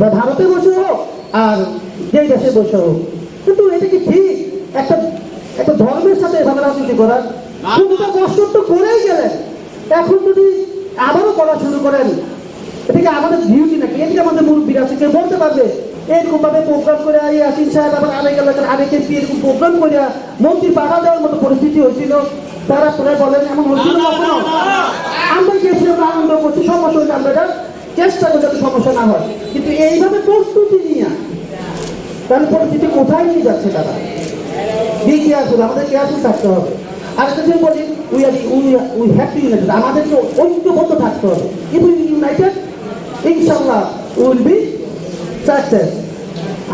বা ভারতে বসে হোক আর যেই দেশে বসে হোক। কিন্তু এটা কি ঠিক? একটা একটা ধর্মের সাথে এভাবে রাজনীতি করার কোনটা কষ্ট তো করেই গেলেন। এখন যদি আবারও করা শুরু করেন এটা কি আমাদের ডিউটি নাকি এদিকে আমাদের মুরব্বীরা আছে কেউ বলতে পারবে এরকম ভাবে প্রোগ্রাম করে এই আসিন সাহেব আবার আরেক এলাকার আরেক এমপি এরকম প্রোগ্রাম করে মন্ত্রী পাঠা দেওয়ার মতো পরিস্থিতি হয়েছিল। তারা প্রায় বলেন এমন হয়েছিল আমরা গেছিলাম আনন্দ করছি সমস্যা হয়েছে আমরা এটা চেষ্টা করি যাতে সমস্যা না হয়। কিন্তু এইভাবে প্রস্তুতি নিয়ে তাহলে পরিস্থিতি কোথায় নিয়ে যাচ্ছে তারা? বি কেয়ারফুল আমাদের কেয়ারফুল থাকতে হবে। আর একটা যে বলি we are we we have to united আমাদেরকে ঐক্যবদ্ধ থাকতে হবে। ইফ উই ইউনাইটেড ইনশাল্লাহ উইল বি সাকসেস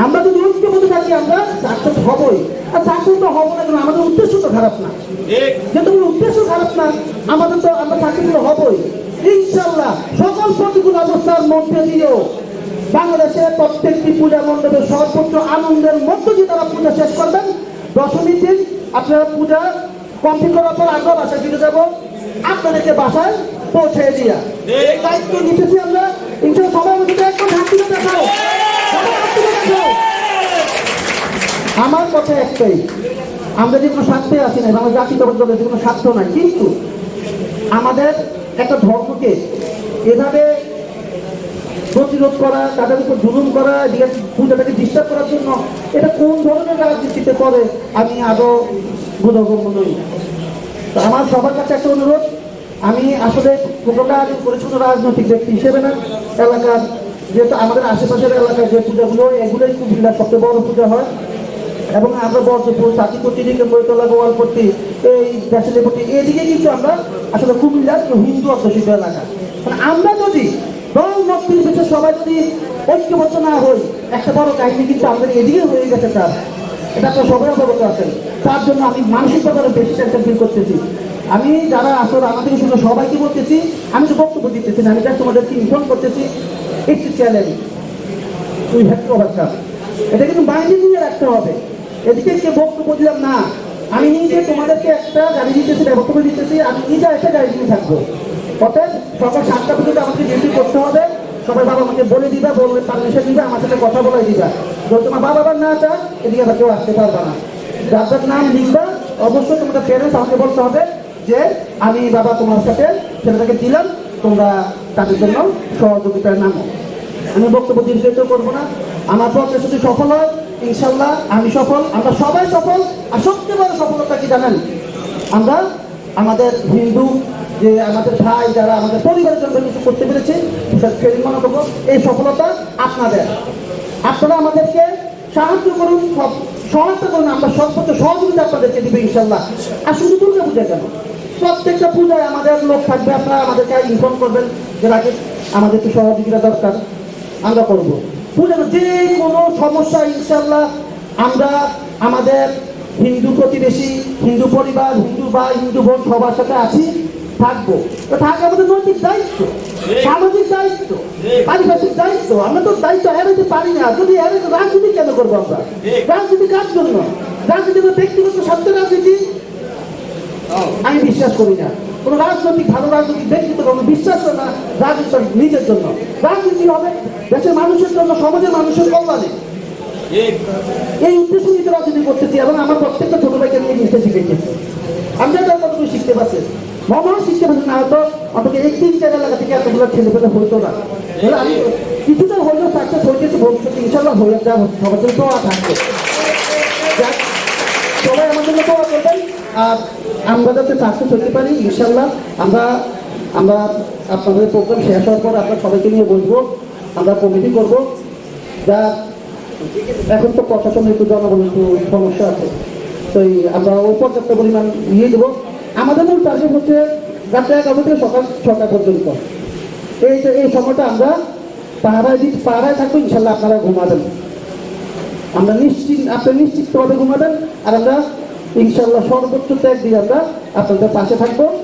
আমরা যদি ঐক্যবদ্ধ থাকি আমরা সাকসেস হবই। আর সাকসেস তো হব না কেন? আমাদের উদ্দেশ্য তো খারাপ না। যেহেতু উদ্দেশ্য খারাপ না আমাদের তো আমরা চাকরিগুলো হবই। ইনশাল্লাহ সকল প্রতিকূল অবস্থার মধ্যে দিয়েও বাংলাদেশের প্রত্যেকটি পূজা মণ্ডপে সর্বোচ্চ আনন্দের মধ্য দিয়ে তারা পূজা শেষ করবেন। দশমীর দিন আপনারা পূজা কমপ্লিট করার পর আমরা বাসায় ফিরে যাব। আপনাদেরকে বাসায় পৌঁছে দিয়া। এই দায়িত্ব নিতেছি আমরা। ইনশাল্লাহ সবাই আমাদের একদম হাত দেখাও। আমার কথা একটাই, আমরা যে কোনো স্বার্থে আছি না জাতিগত দলের যে কোনো স্বার্থ নাই, কিন্তু আমাদের একটা ধর্মকে এভাবে প্রতিরোধ করা, তাদের উপর জুলুম করা এদিকে পূজাটাকে ডিস্টার্ব করার জন্য এটা কোন ধরনের রাজনীতিতে করে আমি আদৌ বোধগম্য নই আমার সবার কাছে একটা অনুরোধ, আমি আসলে করেছি কোনো রাজনৈতিক ব্যক্তি হিসেবে না, এলাকার যেহেতু আমাদের আশেপাশের এলাকার যে পূজাগুলো, এগুলোই কুমিল্লার সবচেয়ে বড় পূজা হয়। এবং আমরা বর্জপুর চাকিপট্টি দিকে বইতলা, গোয়ালপট্টি, এই ব্যাসেলিপট্টি, এদিকে কিন্তু আমরা আসলে কুমিল্লার হিন্দু অধ্যুষিত এলাকা। মানে আমরা যদি দল মক্তির পিছনে সবাই যদি ঐক্যবদ্ধ না হই, একটা বড় কাহিনী কিন্তু আমাদের এদিকে হয়ে গেছে, স্যার। এটা তো সবাই অবগত আছেন। তার জন্য আমি মানসিকভাবে বেশি টেনশন ফিল করতেছি। আমি যারা আসলে আমাদের শুনে সবাইকে বলতেছি, আমি তো বক্তব্য দিতেছি না, আমি জাস্ট তোমাদেরকে ইনফর্ম করতেছি। একটি চ্যালেঞ্জ উই হ্যাভ টু এটা কিন্তু বাইরে নিয়ে রাখতে হবে। এদিকে কে বক্তব্য দিলাম, না, আমি নিজে তোমাদেরকে একটা গাড়ি দিতেছি বক্তব্য দিতেছি, আমি নিজে একটা গাড়ি দিয়ে থাকব। অতএব সকাল সাতটা পর্যন্ত আমাকে ডিউটি করতে হবে। সবাই বাবা আমাকে বলে দিবা, বলবে পারমিশন দিবা, আমার সাথে কথা বলাই দিবা। যদি তোমার বাবা আবার না চায়, এদিকে আবার কেউ আসতে পারবে না। যার নাম লিখবা, অবশ্যই তোমাদের প্যারেন্টস আমাকে বলতে হবে যে, আমি বাবা তোমার সাথে ছেলেটাকে দিলাম, তোমরা তাদের জন্য সহযোগিতার নামো। আমি বক্তব্য দীর্ঘায়িত করব না। আমার পক্ষে যদি সফল হয় ইনশাল্লাহ আমি সফল, আমরা সবাই সফল, আর সবচেয়ে বড় সফলতা কি জানেন? আমরা আমাদের হিন্দু, যে আমাদের ভাই, যারা আমাদের পরিবারের জন্য কিছু করতে পেরেছে মনে করব এই সফলতা আপনাদের। আপনারা আমাদেরকে সাহায্য করুন, সব সহায়তা করুন, আমরা সর্বোচ্চ সহযোগিতা আপনাদেরকে দিবে ইনশাল্লাহ আর শুধু দুর্গা পূজা কেন? প্রত্যেকটা পূজায় আমাদের লোক থাকবে, আপনারা আমাদেরকে ইনফর্ম করবেন যে রাখে আমাদের একটু সহযোগিতা দরকার, আমরা করব। পূজা যে কোনো সমস্যা ইনশাল্লাহ আমরা আমাদের হিন্দু প্রতিবেশী, হিন্দু পরিবার, হিন্দু বা হিন্দু বোন সবার সাথে আছি, থাকব। তো থাকা আমাদের নৈতিক দায়িত্ব, সামাজিক দায়িত্ব, পারিপার্শ্বিক দায়িত্ব, আমরা তো দায়িত্ব এড়াইতে পারি না। যদি এড়াইতে, রাজনীতি কেন করব আমরা? রাজনীতি কার জন্য? রাজনীতি ব্যক্তিগত স্বার্থের রাজনীতি। আমি বিশ্বাস করি না। কোনো রাজনৈতিক, ভালো রাজনৈতিক ব্যক্তিত্ব কোনো বিশ্বাস না। রাজনীতি নিজের জন্য। রাজনীতি হবে দেশের মানুষের জন্য সমাজের মানুষের কল্যাণে। এই উদ্দেশ্য নিতে রাজনীতি করতেছি এবং আমার প্রত্যেকটা ছোট ভাইকে নিয়ে জিনিসটা শিখেছি আমি জানি কতটুকু শিখতে পারছি। মনে শিখতে পারছি না হয়তো অন্তত এই তিন চার এলাকা থেকে এতগুলো ছেলে পেলে হইতো না আমি কিছুটা হলেও সাকসেস হয়েছে ভবিষ্যতে ইনশাল্লাহ হয়ে যাব সবার জন্য তো থাকবে। সবাই আমার জন্য দোয়া করবেন। আর আমরা যাতে সাকসেস হতে পারি ইনশাল্লাহ আমরা আমরা আপনাদের প্রোগ্রাম শেষ হওয়ার পর আপনার সবাইকে নিয়ে বসবো আমরা কমিটি করব। যা এখন তো প্রশাসনের একটু জনগণের একটু সমস্যা আছে। তো আমরা ওই পর্যাপ্ত পরিমাণ নিয়ে দেবো। আমাদের মূল টার্গেট হচ্ছে রাত্রে এগারোটা থেকে সকাল ছটা পর্যন্ত। এই এই সময়টা আমরা পাহারায় দিই পাহারায় থাকব, ইনশাল্লাহ আপনারা ঘুমাবেন। আমরা নিশ্চিত, আপনি নিশ্চিতভাবে ঘুমাবেন। আর আমরা ইনশাল্লাহ সর্বোচ্চ ত্যাগ দিয়ে আমরা আপনাদের পাশে থাকব।